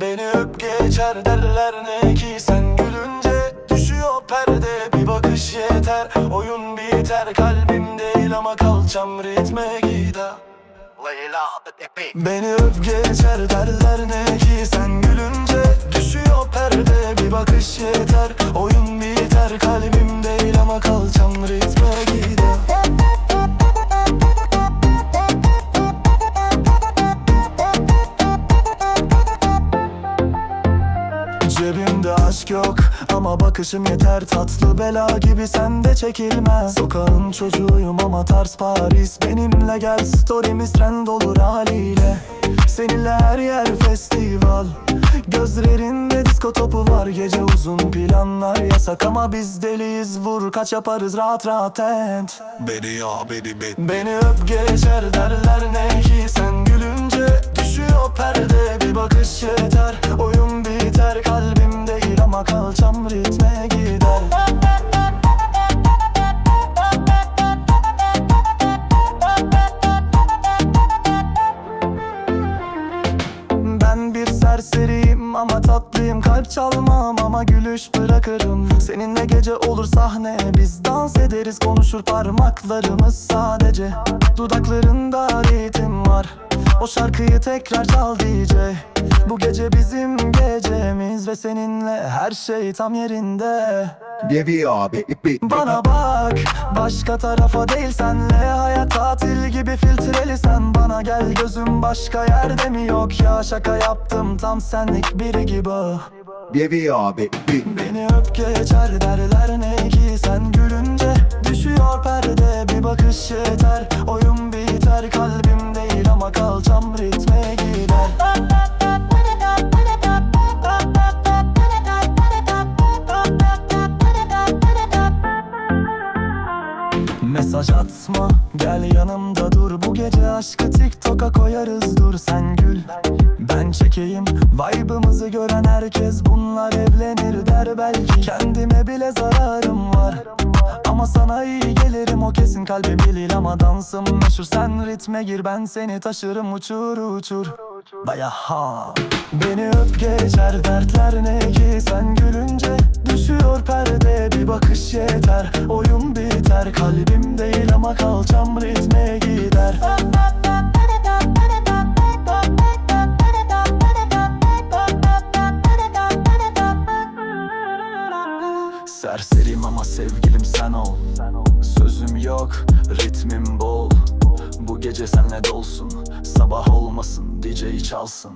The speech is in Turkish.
Beni öp geçer derler ne ki? Sen gülünce Düşüyor perde. Bir bakış yeter. Oyun biter. Kalbim değil ama kalçam ritme gider. Beni öp geçer derler ne ki? Sen gülünce aşk yok. Ama bakışım yeter Tatlı bela gibi sende çekilmez. Sokağın çocuğuyum ama tarz Paris. Benimle gel story'miz trend olur haliyle. Seninle her yer festival. Gözlerinde disko topu var. Gece uzun planlar yasak ama biz deliyiz. Vur kaç yaparız rahat rahat et. Beni ya beni beni Beni öp geçer derler ne ki sen Serseriyim ama tatlıyım. Kalp çalmam ama gülüş bırakırım. Seninle gece olur sahne Biz dans ederiz. Konuşur parmaklarımız sadece. Dudaklarında ritim var. O şarkıyı tekrar çal DJ Bu gece bizim gecemiz Ve seninle her şey tam yerinde Ya beni beni bana bak Başka tarafa değil senle. Hayat tatil gibi filtreli. Sen Bana gel gözüm başka yerde mi? Yok ya Şaka yaptım. Tam senlik biri gibi. Beni ya beni Beni öp geçer derler ne ki? Sen gülünce Düşüyor perde. Bir bakış yeter Oyun biter kalbim Mesaj atma gel yanımda dur. Bu gece aşkı TikTok'a koyarız dur sen gül. Ben çekeyim vibe'ımızı gören herkes bunlar evlenir der belki. Kendime bile zararım var Ama sana iyi gelirim. O kesin kalbim bilir ama dansım meşhur. Sen ritme gir ben seni taşırım uçur uçur. Baya ha Beni öp geçer dertler ne ki? Sen gülünce Düşüyor perde bir bakış yeter. Oyun biter kalbim değil ama kalçam ritme gider. Serseriyim ama sevgilim sen ol. Sözüm yok, ritmim bol. Bu gece senle dolsun. Sabah olmasın, DJ çalsın